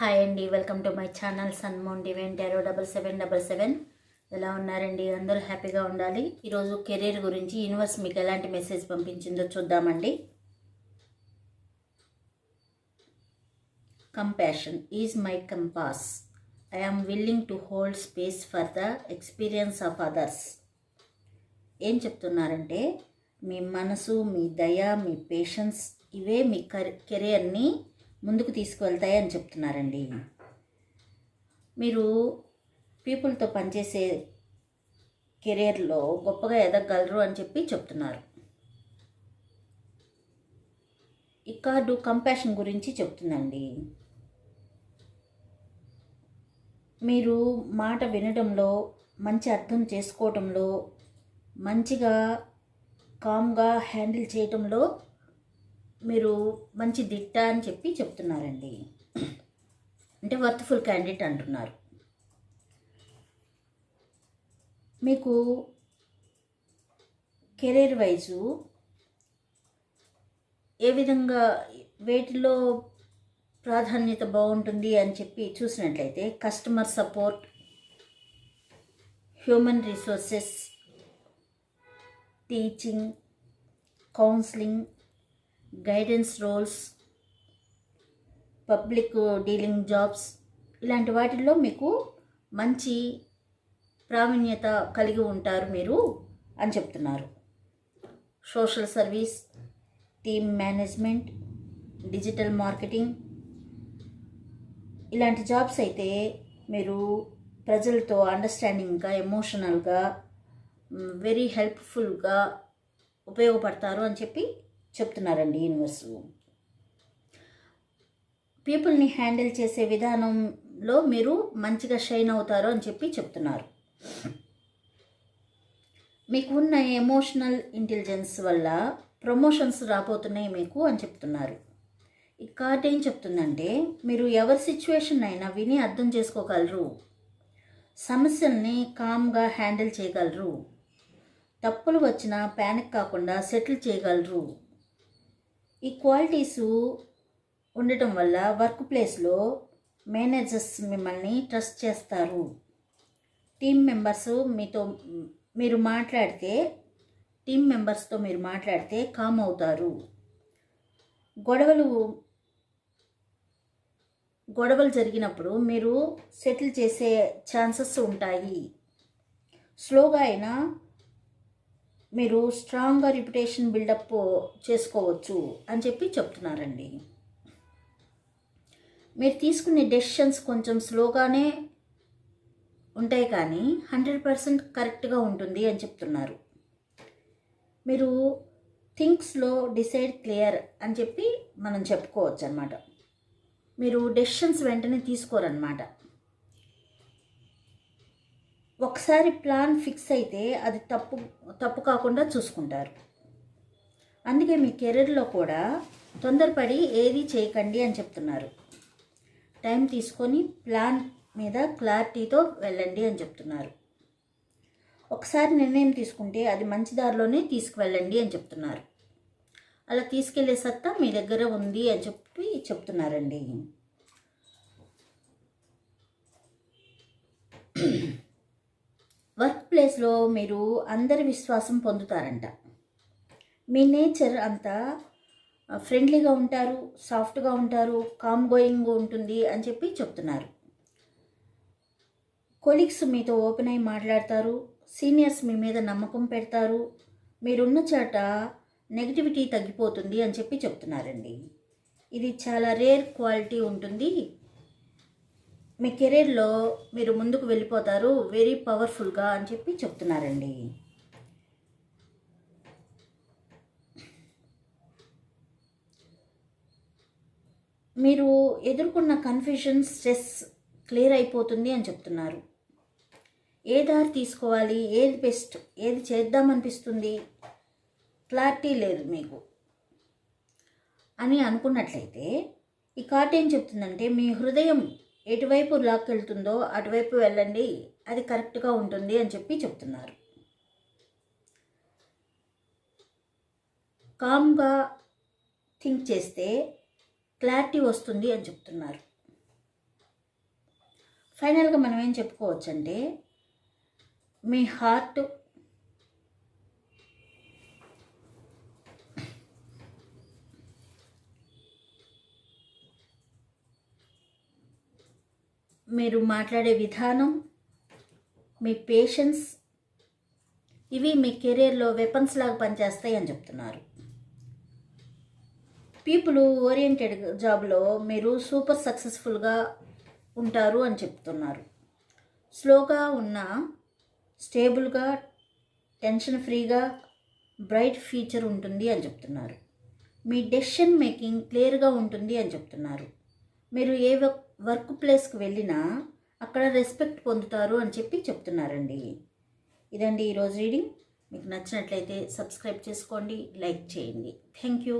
Hi అండి welcome to my channel sun moon divine tarot double seven double seven ఎలా ఉన్నారండి? అందరూ హ్యాపీగా ఉండాలి. ఈరోజు కెరీర్ గురించి యూనివర్స్ మీకు ఎలాంటి మెసేజ్ పంపించిందో చూద్దామండి. Compassion is my compass I am willing to hold space for the experience of others ఏం చెప్తున్నారంటే మీ మనసు మీ దయ మీ పేషెన్స్ ఇవే మీ కెరియర్ని ముందుకు తీసుకువెళ్తాయి అని చెప్తున్నారండి. మీరు పీపుల్తో పనిచేసే కెరియర్లో గొప్పగా ఎదగలరు అని చెప్పి చెప్తున్నారు. ఈ కార్డు కంపాషన్ గురించి చెప్తుందండి. మీరు మాట వినడంలో మంచి అర్థం చేసుకోవటంలో మంచిగా కామ్గా హ్యాండిల్ చేయటంలో మీరు మంచి దిట్ట అని చెప్పి చెప్తున్నారండి. అంటే వర్త్ఫుల్ క్యాండిడేట్ అంటున్నారు. మీకు కెరీర్ వైజు ఏ విధంగా వేటిలో ప్రాధాన్యత బాగుంటుంది అని చెప్పి చూసినట్లయితే customer support human resources teaching counselling guidance roles public dealing jobs ఇలాంటి వాటిల్లో మీకు మంచి ప్రావీణ్యత కలిగి ఉంటారు మీరు అని చెప్తున్నారు. Social service team management digital marketing ఇలాంటి జాబ్స్ అయితే మీరు ప్రజలతో అండర్స్టాండింగ్గా ఎమోషనల్గా వెరీ హెల్ప్ఫుల్గా ఉపయోగపడతారు అని చెప్పి చెప్తున్నారండి యూనివర్స్ పీపుల్ని హ్యాండిల్ చేసే విధానంలో మీరు మంచిగా షైన్ అవుతారు అని చెప్పి చెప్తున్నారు. మీకు ఉన్న ఎమోషనల్ ఇంటెలిజెన్స్ వల్ల ప్రమోషన్స్ రాబోతున్నాయి మీకు అని చెప్తున్నారు. ఈ కార్డ్ ఏం చెప్తుందంటే మీరు ఎవరి సిచ్యువేషన్ అయినా విని అర్థం చేసుకోగలరు. సమస్యల్ని కామ్గా హ్యాండిల్ చేయగలరు. తప్పులు వచ్చినా ప్యానిక్ కాకుండా సెటిల్ చేయగలరు. ఈ క్వాలిటీస్ ఉండటం వల్ల వర్క్ ప్లేస్లో మేనేజర్స్ మిమ్మల్ని ట్రస్ట్ చేస్తారు. టీమ్ మెంబర్స్ మీతో మీరు మాట్లాడితే టీమ్ మెంబర్స్తో మీరు మాట్లాడితే కామ్ అవుతారు. గొడవలు గొడవలు జరిగినప్పుడు మీరు సెటిల్ చేసే ఛాన్సెస్ ఉంటాయి. స్లోగా అయినా మీరు స్ట్రాంగ్గా రిప్యుటేషన్ బిల్డప్ చేసుకోవచ్చు అని చెప్పి చెప్తున్నారండి. మీరు తీసుకునే డెసిషన్స్ కొంచెం స్లోగానే ఉంటాయి కానీ హండ్రెడ్ పర్సెంట్ కరెక్ట్గా ఉంటుంది అని చెప్తున్నారు. మీరు థింగ్స్లో డిసైడ్ క్లియర్ అని చెప్పి మనం చెప్పుకోవచ్చు అనమాట మీరు డెసిషన్స్ వెంటనే తీసుకోరనమాట ఒకసారి ప్లాన్ ఫిక్స్ అయితే అది తప్పు తప్పు కాకుండా చూసుకుంటారు. అందుకే మీ కెరీర్లో కూడా తొందరపడి ఏది చేయకండి అని చెప్తున్నారు. టైం తీసుకొని ప్లాన్ మీద క్లారిటీతో వెళ్ళండి అని చెప్తున్నారు. ఒకసారి నిర్ణయం తీసుకుంటే అది మంచి దారిలోనే తీసుకువెళ్ళండి అని చెప్తున్నారు. అలా తీసుకెళ్ళే సత్తా మీ దగ్గర ఉంది అని చెప్పి చెప్తున్నారండి. వర్క్ ప్లేస్లో మీరు అందరి విశ్వాసం పొందుతారంట. మీ నేచర్ అంతా ఫ్రెండ్లీగా ఉంటారు సాఫ్ట్గా ఉంటారు కామ్ గోయింగ్ ఉంటుంది అని చెప్పి చెప్తున్నారు. కొలీగ్స్ మీతో ఓపెన్ అయి మాట్లాడతారు సీనియర్స్ మీ మీద నమ్మకం పెడతారు మీరున్న చాట నెగిటివిటీ తగ్గిపోతుంది అని చెప్పి చెప్తున్నారండి. ఇది చాలా రేర్ క్వాలిటీ ఉంటుంది. మీ కెరీర్లో మీరు ముందుకు వెళ్ళిపోతారు వెరీ పవర్ఫుల్గా అని చెప్పి చెప్తున్నారండి. మీరు ఎదుర్కొన్న కన్ఫ్యూషన్ స్ట్రెస్ క్లియర్ అయిపోతుంది అని చెప్తున్నారు. ఏ దారి తీసుకోవాలి ఏది బెస్ట్ ఏది చేద్దామనిపిస్తుంది క్లారిటీ లేదు మీకు. అని అనుకున్నట్లయితే ఈ కార్డ్ ఏం చెప్తుందంటే మీ హృదయం ఎటువైపు లాక్కెళ్తుందో అటువైపు వెళ్ళండి అది కరెక్ట్గా ఉంటుంది అని చెప్పి చెప్తున్నారు. కామ్గా థింక్ చేస్తే క్లారిటీ వస్తుంది అని చెప్తున్నారు. ఫైనల్గా మనం ఏం చెప్పుకోవచ్చంటే మీ హార్ట్ మీరు మాట్లాడే విధానం మీ పేషెన్స్ ఇవి మీ కెరీర్లో వెపన్స్ లాగా పనిచేస్తాయి అని చెప్తున్నారు. పీపుల్ ఓరియంటెడ్ జాబ్లో మీరు సూపర్ సక్సెస్ఫుల్గా ఉంటారు అని చెప్తున్నారు. స్లోగా ఉన్న స్టేబుల్గా టెన్షన్ ఫ్రీగా బ్రైట్ ఫ్యూచర్ ఉంటుంది అని చెప్తున్నారు. మీ డెసిషన్ మేకింగ్ క్లియర్గా ఉంటుంది అని చెప్తున్నారు. మీరు ఏ వర్క్ ప్లేస్కి వెళ్ళినా అక్కడ రెస్పెక్ట్ పొందుతారు అని చెప్పి చెప్తున్నారండి. ఇదండి ఈరోజు రీడింగ్. మీకు నచ్చినట్లయితే సబ్స్క్రైబ్ చేసుకోండి లైక్ చేయండి. Thank you.